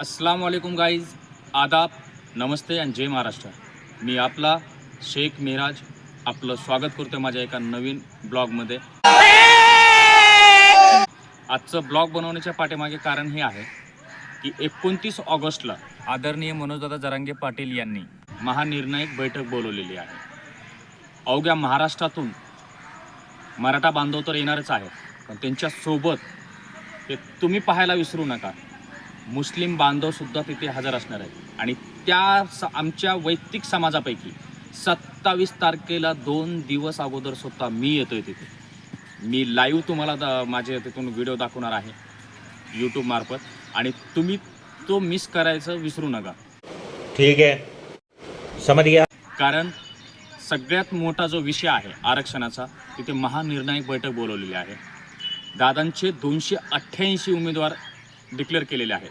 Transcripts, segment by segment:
अस्सलाम वालेकुम गाईज आदाब नमस्ते आणि जय महाराष्ट्र. मी आपला शेख मेहराज आपलं स्वागत करतो माझ्या एका नवीन ब्लॉगमध्ये. आजचं ब्लॉग बनवण्याच्या पाठीमागे कारण हे आहे की एकोणतीस ऑगस्टला आदरणीय मनोजदादा जरांगे पाटील यांनी महानिर्णायक बैठक बोलवलेली आहे. अवघ्या महाराष्ट्रातून मराठा बांधव तर येणारच आहे पण त्यांच्यासोबत ते तुम्ही पाहायला विसरू नका. मुस्लिम बांधवसुद्धा तिथे हजर असणार आहेत. आणि त्या स आमच्या वैयक्तिक समाजापैकी सत्तावीस तारखेला दोन दिवस अगोदर स्वतः मी येतोय तिथे. मी लाईव्ह तुम्हाला दा- माझ्या तिथून व्हिडिओ दाखवणार आहे यूट्यूबमार्फत आणि तुम्ही तो मिस करायचं विसरू नका. ठीक है समझ गया कारण सगळ्यात मोठा जो विषय आहे आरक्षणाचा तिथे महानिर्णायक बैठक बोलवलेली आहे. दादांचे दोनशे अठ्ठ्याऐंशी उमेदवार डिक्लेअर केलेले आहेत.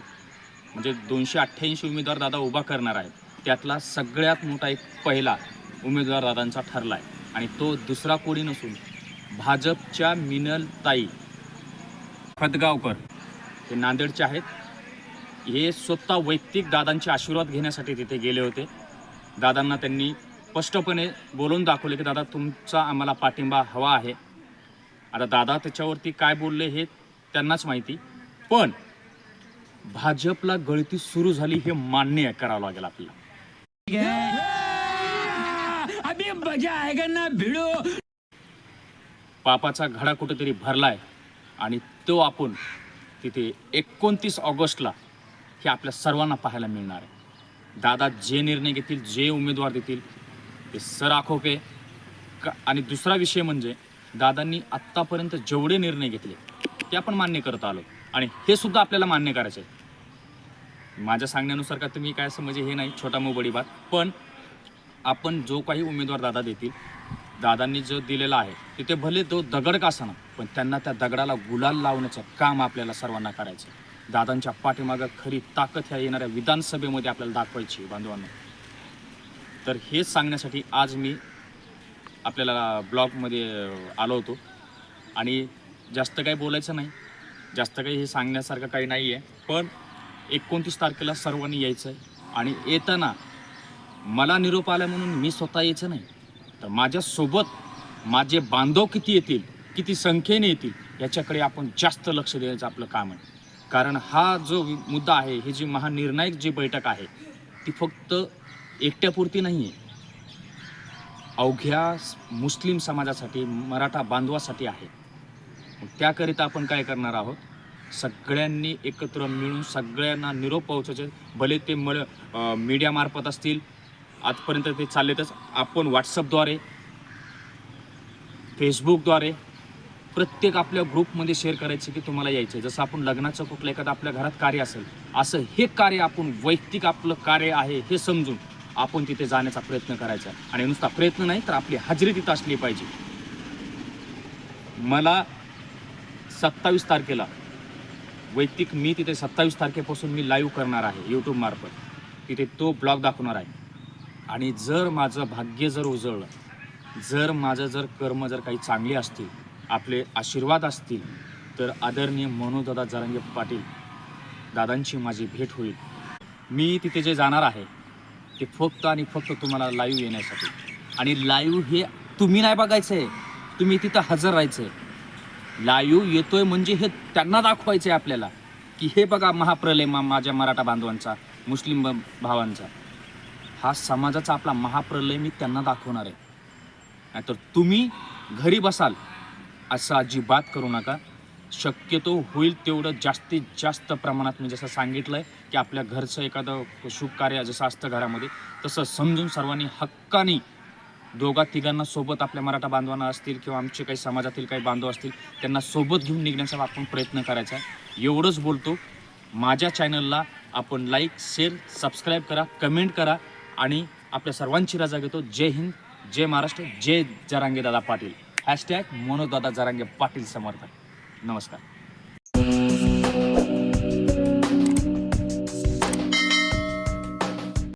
म्हणजे दोनशे अठ्ठ्याऐंशी उमेदवार दादा उभा करणार आहेत. त्यातला सगळ्यात मोठा एक पहिला उमेदवार दादांचा ठरला आहे आणि तो दुसरा कोणी नसून भाजपच्या मिनल ताई खतगावकर हे नांदेडचे आहेत. हे स्वतः वैयक्तिक दादांचे आशीर्वाद घेण्यासाठी तिथे गेले होते. दादांना त्यांनी स्पष्टपणे बोलून दाखवले की दादा तुमचा आम्हाला पाठिंबा हवा आहे. आता दादा त्याच्यावरती काय बोलले हे त्यांनाच माहिती. पण भाजपला गळती सुरू झाली हे मान्य करावं लागेल आपल्याला. अभी मजा आएगा ना भिड़ो. पापाचा घडा कुठेतरी भरलाय आणि तो आपण तिथे एकोणतीस ऑगस्टला हे आपल्या सर्वांना पाहायला मिळणार आहे. दादा जे निर्णय घेतील जे उमेदवार देतील ते सर आखोके का आणि दुसरा विषय म्हणजे दादांनी आत्तापर्यंत जेवढे निर्णय घेतले ते आपण मान्य करत आलो. आणि हे सुद्धा आपल्याला मान्य करायचे आहे माझ्या सांगण्यानुसार का तुम्ही काय समजे हे नाही छोटा मोबडी बात. पण आपण जो काही उमेदवार दादा देतील दादांनी जो दिलेला आहे तिथे भले तो दगड का असणार पण त्यांना त्या दगडाला गुलाल लावण्याचं काम आपल्याला सर्वांना करायचं आहे. दादांच्या पाठीमागं खरी ताकद ह्या येणाऱ्या विधानसभेमध्ये आपल्याला दाखवायची बांधवांना. तर हेच सांगण्यासाठी आज मी आपल्याला ब्लॉगमध्ये आलो होतो. आणि जास्त काही बोलायचं नाही. जास्त काही हे सांगण्यासारखं काही नाही आहे पण एकोणतीस तारखेला सर्वांनी यायचं आहे आणि येताना मला निरोप आला म्हणून मी स्वतः यायचं नाही. तर माझ्यासोबत माझे बांधव किती येतील किती संख्येने येतील याच्याकडे आपण जास्त लक्ष द्यायचं आपलं काम आहे. कारण हा जो मुद्दा आहे ही जी महानिर्णायक जी बैठक आहे ती फक्त एकट्यापुरती नाही आहे अवघ्या मुस्लिम समाजासाठी मराठा बांधवासाठी आहे. त्याकरिता आपण काय करणार आहोत? सगळ्यांनी एकत्र मिळून सगळ्यांना निरोप पोहोचायचे भले ते मळ मीडियामार्फत असतील आजपर्यंत ते चाललेतच. आपण व्हॉट्सअपद्वारे फेसबुकद्वारे प्रत्येक आपल्या ग्रुपमध्ये शेअर करायचे की तुम्हाला यायचं जसं आपण लग्नाचं कुठलं एखादं आपल्या घरात कार्य असेल असं हे कार्य आपण वैयक्तिक आपलं कार्य आहे हे समजून आपण तिथे जाण्याचा प्रयत्न करायचा. आहे. आणि नुसता प्रयत्न नाही तर आपली हजेरी तिथं असली पाहिजे. मला सत्तावीस तारखेला. वैयक्तिक मी तिथे सत्तावीस तारखेपासून मी लाईव्ह करणार आहे यूट्यूबमार्फत तिथे तो ब्लॉग दाखवणार आहे. आणि जर माझं भाग्य जर उजळलं जर माझं जर कर्म जर काही चांगले असतील आपले आशीर्वाद असतील तर आदरणीय मनोदादा जरांगे पाटील दादांची माझी भेट होईल. मी तिथे जे जाणार आहे ते फक्त आणि फक्त तुम्हाला लाईव्ह येण्यासाठी. आणि लाईव्ह हे तुम्ही नाही बघायचं आहे तुम्ही तिथं हजर राहायचं. आहे लाईव्ह येतोय म्हणजे हे त्यांना दाखवायचं आहे आपल्याला. की हे बघा महाप्रलय मा माझ्या मराठा बांधवांचा मुस्लिम भावांचा. हा समाजाचा आपला महाप्रलय मी त्यांना दाखवणार आहे. नाहीतर तुम्ही घरी बसाल असं अजिबात करू नका. शक्यतो होईल तेवढं जास्तीत जास्त प्रमाणात मी जसं सांगितलं आहे की आपल्या घरचं एखादं शुभ कार्य जसं असतं घरामध्ये तसं समजून सर्वांनी हक्काने दोघा तिघांना सोबत आपल्या मराठा बांधवांना असतील किंवा आमचे काही समाजातील काही बांधव असतील त्यांना सोबत घेऊन निघण्याचा आपण प्रयत्न करायचा एवढंच बोलतो. माझ्या चॅनलला आपण लाईक शेअर सबस्क्राईब करा कमेंट करा आणि आपल्या सर्वांची रजा घेतो. जय हिंद जय महाराष्ट्र जय जरांगे दादा पाटील. हॅशटॅग मनोजदादा जरांगे पाटील समर्थक. नमस्कार.